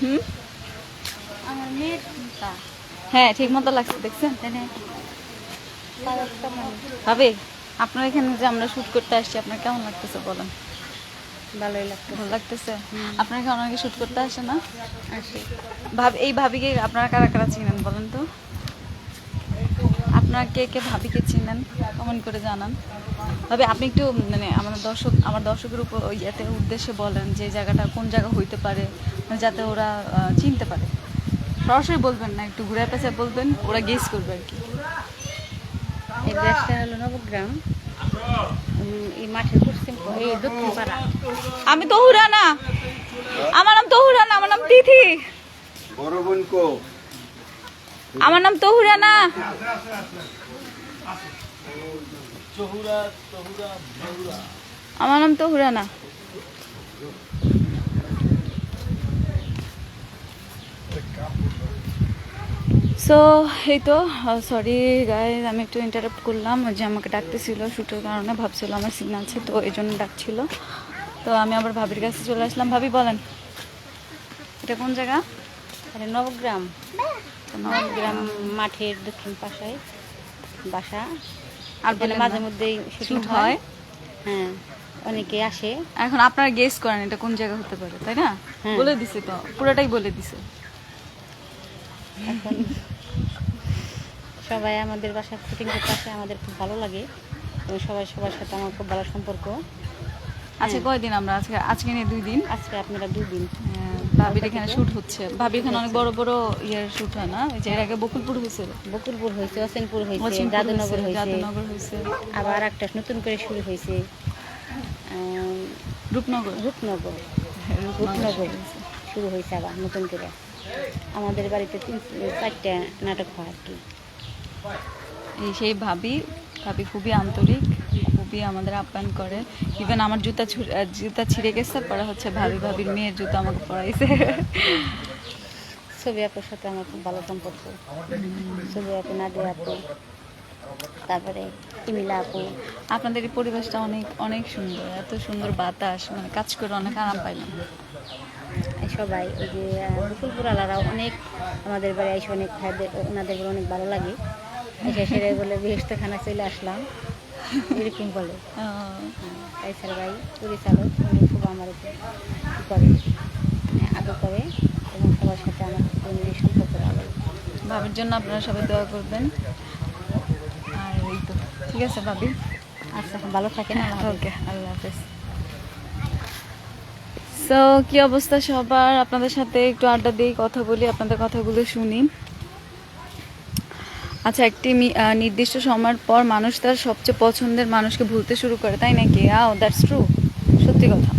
হুম? হ্যাঁ ঠিক মতো লাগছে দেখছেন? পাঁচটা মানুষ ভাবি আপনার এখানে যে আমরা শুট করতে আসছি আপনার কেমন লাগতেছে বলেন? ভালোই ভালো লাগতেছে? আপনার এখানে অনেকে শুট করতে আসে না? ভাব এই ভাবিকে আপনারা কারা কারা চিনেন বলেন তো? আপনারা কে কে ভাবিকে চিনেন? কমেন্ট করে জানান। ভাবি আপনি একটু মানে আমাদের দর্শক আমার দর্শকের উপর ওই ইয়েতে উদ্দেশ্যে বলেন যে জায়গাটা কোন জায়গা হইতে পারে মানে যাতে ওরা চিনতে পারে। সরাসরি বলবেন না একটু ঘুরে পেঁচে বলবেন ওরা গেস করবে আর কি। এই দেশটা হলো নবগ্রাম এই মাঠের পশ্চিম এই দক্ষিণ পাড়া। আমি তহুরা না আমার নাম তহুরা না আমার নাম তিথি। বড় বোন কো? আমার নাম তহুরা না আমার নাম তহুরা না। সো এই তো সরি গাই আমি একটু ইন্টারাপ্ট করলাম ওই যে আমাকে ডাকতেছিল শ্যুটের কারণে ভাবছিল আমার সিন আছে তো এই জন্য ডাকছিল। তো আমি আবার ভাবির কাছে চলে আসলাম। ভাবি বলেন এটা কোন জায়গা? আরে নবগ্রাম। নবগ্রাম মাঠের দক্ষিণ পাশায় বাসা। আর মাঝে। মধ্যেই শুটিং হয়। হয়। অনেকে আসে। এখন আপনারা গেস করেন এটা কোন জায়গা হতে পারে তাই না? হ্যাঁ। বলে দিছে তো পুরোটাই বলে দিছে। এখন সবাই আমাদের বাসায় শুটিং করতে আসে আমাদের খুব ভালো লাগে। এবং সবাই সবার সাথে আমার খুব ভালো সম্পর্ক। আচ্ছা হ্যাঁ। কয়দিন আমরা আজকে? আজকে নিয়ে দুই দিন। আজকে আপনারা দুদিন হ্যাঁ, ভাবির এখানে শুট হচ্ছে। ভাবির এখানে অনেক বড় বড় ইয়ের শুট হয় না? ওই যে এর আগে বকুলপুর হয়েছিল। বকুলপুর হয়েছে অসেনপুর হয়েছে হয়েছে, হয়েছে। যাদুনগর হয়েছে। আবার একটা নতুন করে শুরু হয়েছে। আম, রূপনগর। রূপনগর। রূপনগর রূপনগর শুরু হয়েছে আবার নতুন করে। আমাদের বাড়িতে তিন চারটে নাটক হয় আর কি। এই সেই ভাবি ভাবি খুবই আন্তরিক। খুবই আমাদের আপ্যায়ন করে। ইভেন আমার জুতা জুতা ছিঁড়ে গেছে পরে হচ্ছে ভাবি ভাবির মেয়ের জুতা আমাকে পরাইছে। ছবি আপুর সাথে আমার খুব ভালো সম্পর্ক। ছবি আপু নাদিয়া আপু তারপরে ইমিলা আপু। আপনাদের এই পরিবেশটা অনেক অনেক সুন্দর এত সুন্দর বাতাস মানে কাজ করে অনেক আরাম পাইলাম সবাই ওই যে বকুলপুর আলারাও অনেক আমাদের বাড়ি এসে অনেক খাদ্য ওনাদের অনেক ভালো লাগে। এসে সেরে বলে বৃহস্পতিখানা চলে আসলাম। এরকম বলে। কাইসার ভাই পরিচালক উনি খুব আমার উপর করে। মানে আদর করে এবং সবার সাথে আমার খুব সম্পর্ক ভালো ভাবির জন্য আপনারা সবাই দোয়া করবেন। আর এই তো ঠিক আছে ভাবি? আচ্ছা ভালো থাকেন। ওকে আল্লাহ হাফেজ। সো কি অবস্থা সবার? আপনাদের সাথে একটু আড্ডা দিই কথা বলি আপনাদের কথাগুলো শুনি। আচ্ছা একটি নির্দিষ্ট সময়ের পর মানুষ তার সবচেয়ে পছন্দের মানুষকে ভুলতে শুরু করে, তাই নাকি? আও দ্যাটস ট্রু সত্যি কথা।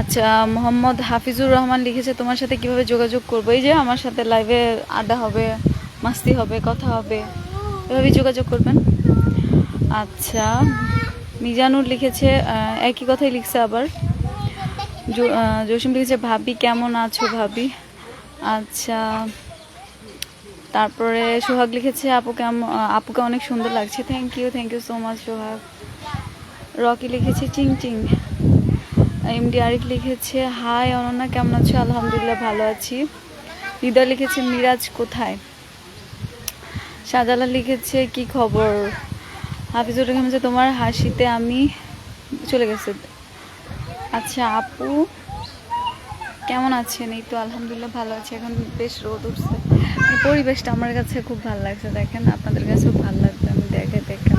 আচ্ছা মোহাম্মদ হাফিজুর রহমান লিখেছে, তোমার সাথে কীভাবে যোগাযোগ করব? এই যে, আমার সাথে লাইভে আড্ডা হবে, মাস্তি হবে, কথা হবে। এভাবেই যোগাযোগ করবেন। আচ্ছা মিজানুর লিখেছে একই কথাই লিখছে আবার। জসিম লিখেছে, ভাবি, কেমন আছো ভাবি? আচ্ছা তারপরে সোহাগ লিখেছে আপু কেমন আপুকে অনেক সুন্দর লাগছে। Thank you thank you so much Sohag. Rocky লিখেছে, চিং চিং। এমডি আরিফ লিখেছে, হাই, অনন্যা, কেমন আছো? আলহামদুলিল্লাহ ভালো আছি। হৃদয় লিখেছে, মিরাজ কোথায়? শাহজালাল লিখেছে, কি খবর? হাফিজুর রহমান যে তোমার হাসিতে আমি চলে গেছে। আচ্ছা আপু, কেমন আছেন? এই তো আলহামদুলিল্লাহ ভালো আছি। এখন বেশ রোদ উঠছে। পরিবেশটা আমার কাছে খুব ভালো লাগছে, দেখেন, আপনাদের কাছেও ভালো লাগবে, আমি দেখে দেখে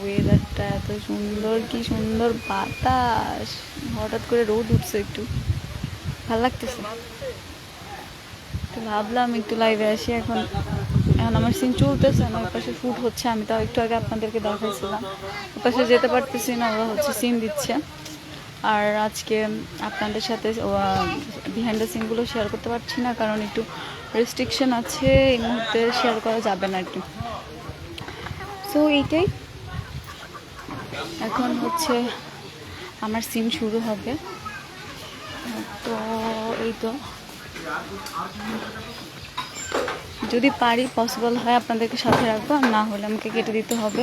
ওয়েদারটা এত সুন্দর, কি সুন্দর বাতাস। হঠাৎ করে রোদ উঠছে একটু। ভালো লাগতেছে? তো ভাবলাম একটু লাইভে আসি, এখন এখন আমার সিন চলতেছে না, ওই পাশে ফুট হচ্ছে, আমি তাও একটু আগে আপনাদেরকে দেখাইছিলাম। ওই পাশে যেতে পারতেছি না, ওরা হচ্ছে সিন দিচ্ছে। আর আজকে আপনাদের সাথে বিহাইন্ড দ্য সিনগুলো শেয়ার করতে পারছি না, কারণ একটু রেস্ট্রিকশন আছে, এই মুহূর্তে শেয়ার করা যাবে না আর সো এইটাই। এখন হচ্ছে আমার সিন শুরু হবে। তো, এই তো। যদি পারি পসিবল হয় আপনাদেরকে সাথে রাখব, আর না হলে আমাকে কেটে দিতে হবে।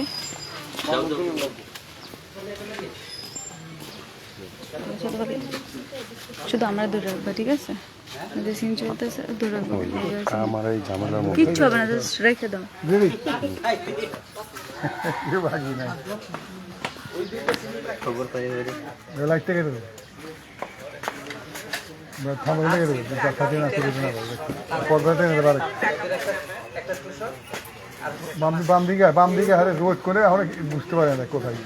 শুধু আমরা দূরে রাখব ঠিক আছে? আমাদের সিন চলতেছে দূরে রাখব আমার এই ঝামেলার মধ্যে কিচ্ছু হবে না জাস্ট রেখে দাও। দিদি। কেউ বাকি নাই। লাইট থেকে দেবে। থামলে লেগে দেবে না করে না পর্দা টেনে দেবে বাম বাম দিকে বাম দিকে হারে রোদ করে আমরা বুঝতে পারি না কোথায়।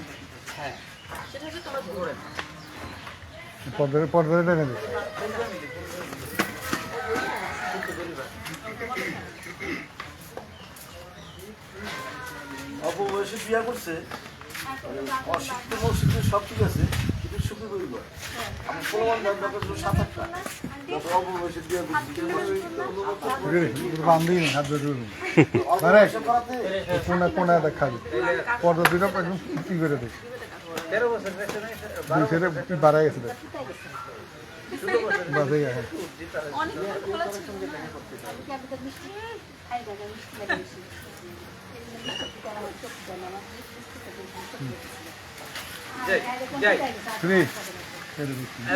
পর্দা পর্দা টেনে দেবে অপবয়সে বিয়া করছে অশিক্ষিত অশিক্ষিত সব ঠিক আছে কিন্তু সুখী করিব আমি প্রমাণ দরকার করছিল সাত আটটা। তারপর অপবয়সে বিয়া করছি বাম দিকে হাত ধরে কোনা কোনা দেখাবি। পর্দা দুটো একদম কি করে দেখ দুই সাইডে কি বাড়াই গেছে দেখ বাসে গেছে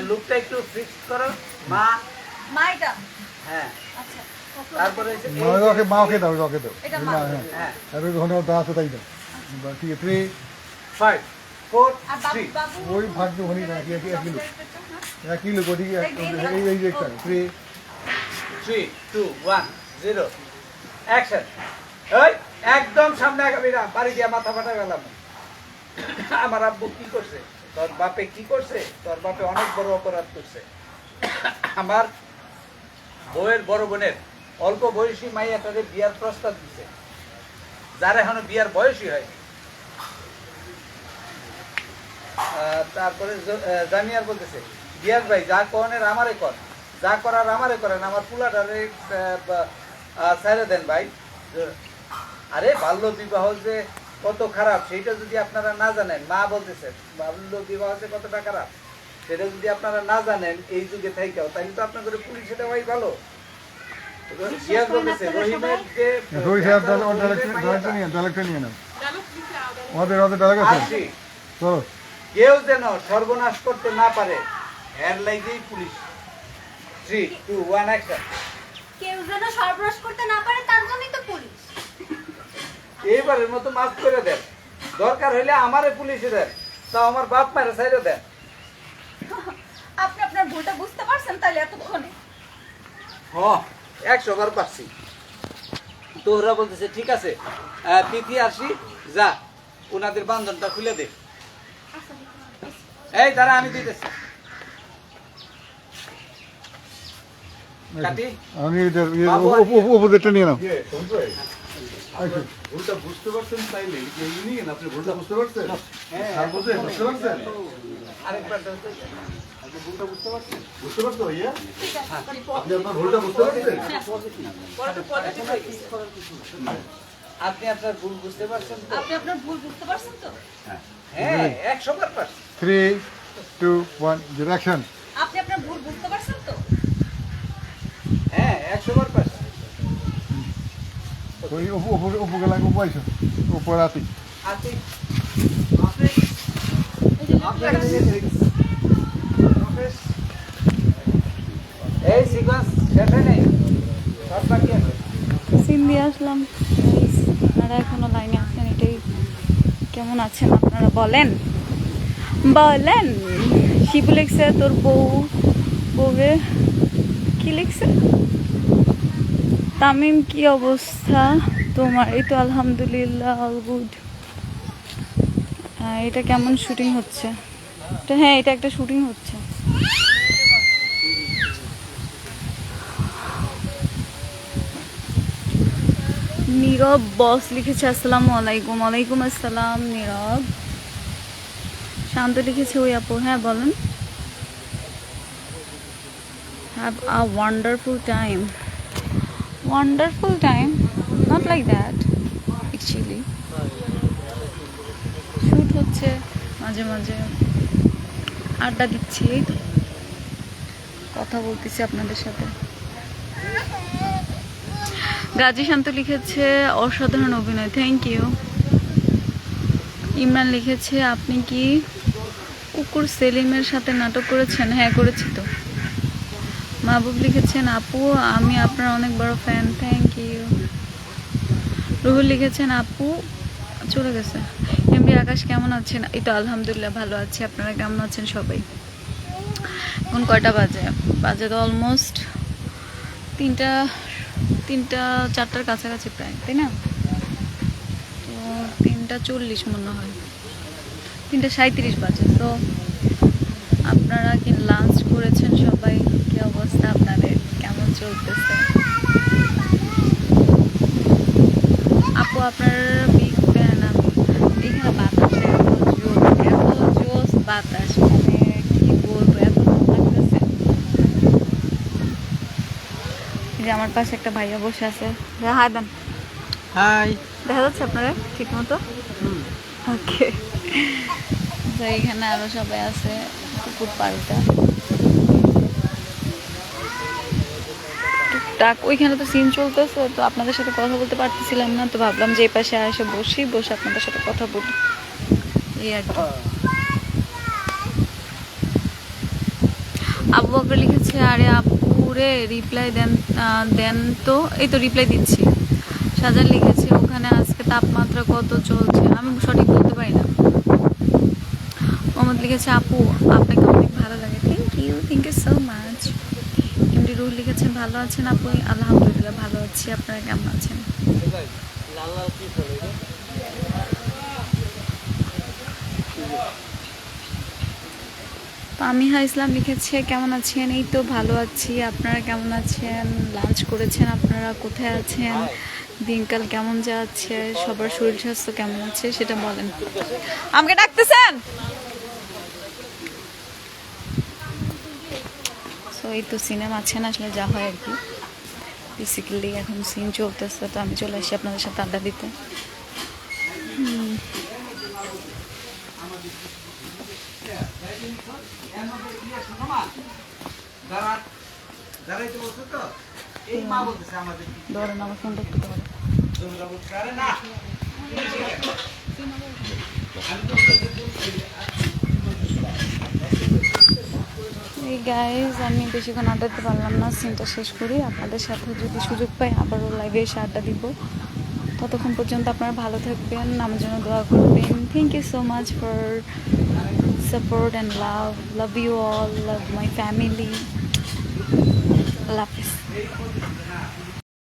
লুকটা একটু ফিক্স করো। মা। মাইটা হ্যাঁ। তারপরে হচ্ছে এই- মা ওকে মা ওকে দাও ওকে দাও। এটা মা মা। হ্যাঁ। হ্যাঁ। আর ওই ঘন দা আছে তাই দাও। বা- ঠিক আছে থ্রি ফাইভ ফোর থ্রি ওই ভাগ্য হনি না কি এক কিলো এক কিলো ওদিকে এই এই একটা three three two one zero action এই একদম সামনে আগামী না। বাড়ি দিয়ে মাথা ফাটা গেলাম আমার আব্বু কি করছে? তোর বাপে কি করছে? তোর বাপে অনেক বড় অপরাধ করছে। আমার বউয়ের বড় বোনের অল্প বয়সী মাইয়াটারে বিয়ার প্রস্তাব দিছে। যার এখনও বিয়ার বয়সী হয় তারপরে জামিয়ার বলতেছে বিয়ার ভাই যা কনের আমারে কর। যা করার আমারে করেন আমার পুলাটারে ছেড়ে দেন ভাই। আরে বাল্য বিবাহ যে কত খারাপ সেইটা যদি আপনারা না জানেন মা বলতেছে বাল্য বিবাহ যে কতটা খারাপ সেটা যদি আপনারা না জানেন এই যুগে থাইকাও তাহলে তো আপনাদের পুলিশে দেওয়াই ভালো। জিয়াদ বলতেছে রহিমের যে ওদের ওদের আছে? চলো। কেউ যেন সর্বনাশ করতে না পারে এর লাইগেই পুলিশ। থ্রি টু ওয়ান অ্যাকশন কেউ যেন সর্বনাশ করতে না পারে তার জন্যই তো পুলিশ। এইবারের মতো মাফ করে দেন। দরকার হইলে আমারে পুলিশে দেন তাও আমার বাপ মারে সাইডে দেন। আপনি আপনার ভুলটা বুঝতে পারছেন তাহলে এতক্ষণে? হ একশো বার পাচ্ছি তোহরা বলতেছে ঠিক আছে তিথি আসি যা ওনাদের বান্ধনটা খুলে দে। এই দাঁড়া আমি দিতেছি। আমি এটা উপদেরটা নিয়ে নাও। ভুলটা বুঝতে পারছেন তাইলে? যে আপনি ভুলটা বুঝতে পারছেন? স্যার বুঝে বুঝতে পারছেন? আরেকবার দাও তো। বুঝতে পারছ ভাইয়া? আপনি আপনার ভুলটা বুঝতে পারছেন? আপনি আপনার ভুল বুঝতে পারছেন তো? আপনি আপনার ভুল বুঝতে পারছেন তো? হ্যাঁ। একশো বার পারছি। থ্রি টু ওয়ান ডিরেকশন আপনি আপনার ভুল বুঝতে পারছেন তো? হ্যাঁ একশো বার পারছি। ওই উপর উপর গেলাম উপর আইসো উপর রাতি আপনি এই সিকোয়েন্স শেষ হয় নাই সব বাকি আছে। সিন দিয়ে আসলাম। আপনারা এখনও লাইনে আছেন, এটাই কেমন আছেন আপনারা বলেন? বলেন শিবু লিখছে তোর বউ? বউয়ে, কি লিখছে? তামিম, কি অবস্থা? তোমার, এই তো আলহামদুলিল্লাহ অল গুড এটা কেমন শুটিং হচ্ছে? হ্যাঁ এটা একটা শুটিং হচ্ছে। নীরব বস লিখেছে, আসসালামু আলাইকুম, ওয়ালাইকুম আসসালাম, নীরব। শান্ত লিখেছে, ওই আপু হ্যাঁ বলেন। Have a wonderful time wonderful time not like that actually shoot হচ্ছে, মাঝে মাঝে। আড্ডা দিচ্ছি কথা বলতেছি আপনাদের সাথে। গাজী শান্ত লিখেছে, অসাধারণ অভিনয় থ্যাংক ইউ ইমরান লিখেছে, আপনি কি কুকুর সেলিমের সাথে নাটক করেছেন? হ্যাঁ করেছি তো। মাহবুব লিখেছেন, আপু, আমি আপনার অনেক বড় ফ্যান থ্যাংক ইউ রুহুল লিখেছেন, আপু, চলে গেছে। এমনি আকাশ, কেমন আছেন? এই তো আলহামদুলিল্লাহ, ভালো আছি। আপনারা কেমন আছেন সবাই? এখন কয়টা বাজে? বাজে তো অলমোস্ট তিনটা তিনটা, চারটার কাছাকাছি প্রায়, তাই না? তো তিনটা চল্লিশ মনে হয়। তিনটা সাঁত্রিশ বাজে। তো আপনারা কি লাঞ্চ করেছেন সবাই? কি অবস্থা আপনাদের? কেমন চলতেছে? আপু, আপনার বিগ ফ্যান আমি এখানে বাতাস এত জোর এত জোস বাতাস মানে কি বলব এত ভালো লাগতেছে এই যে আমার পাশে একটা ভাইয়া বসে আছে। হাই দেন হাই দেখা যাচ্ছে আপনারা ঠিক মতো ওকে তো এখানে আরও সবাই আছে কুকুর পালটা টুকটাক ওইখানে তো সিন চলতেছে তো আপনাদের সাথে কথা বলতে পারতেছিলাম না তো ভাবলাম যে এই পাশে এসে বসি বসে আপনাদের সাথে কথা বলি। এই আর কি। আবু বকর লিখেছে, আরে আপুরে রিপ্লাই দেন দেন তো? এই তো রিপ্লাই দিচ্ছি। সাজান লিখেছে, ওখানে আজকে তাপমাত্রা কত চলছে? আমি সঠিক বলতে পারি না। মোহাম্মদ লিখেছে, আপু, আপনাকে অনেক ভালো লাগে। Thank you thank you so much MD rule লিখেছেন ভালো আছেন আপু? আলহামদুলিল্লাহ, ভালো আছি। আপনারা কেমন আছেন? তামিহা ইসলাম লিখেছে, কেমন আছেন? এই তো ভালো আছি। আপনারা কেমন আছেন? লাঞ্চ করেছেন আপনারা? কোথায় আছেন? দিনকাল কেমন যাচ্ছে? সবার শরীর স্বাস্থ্য কেমন আছে সেটা বলেন। আমাকে ডাকতেছেন? সো এই তো সিনেমা আছে না আসলে যা হয় আর কি। বেসিক্যালি এখন সিন চলতেছে, তো আমি চলে আসি আপনাদের সাথে আড্ডা দিতে যারা যারা এটা বলছো তো এই মা বলতেছে আমাদের ধরেন আমার ফোনটা একটু ধরেন গাইজ আমি বেশিক্ষণ আড্ডা দিতে পারলাম না সিনটা শেষ করি। আপনাদের সাথে যদি সুযোগ পাই আবারও লাইভে এসে আড্ডা দিব। ততক্ষণ পর্যন্ত আপনারা ভালো থাকবেন আমার জন্য দোয়া করবেন। Thank you so much for support and love love you all love my family আল্লাহ হাফিজ। এই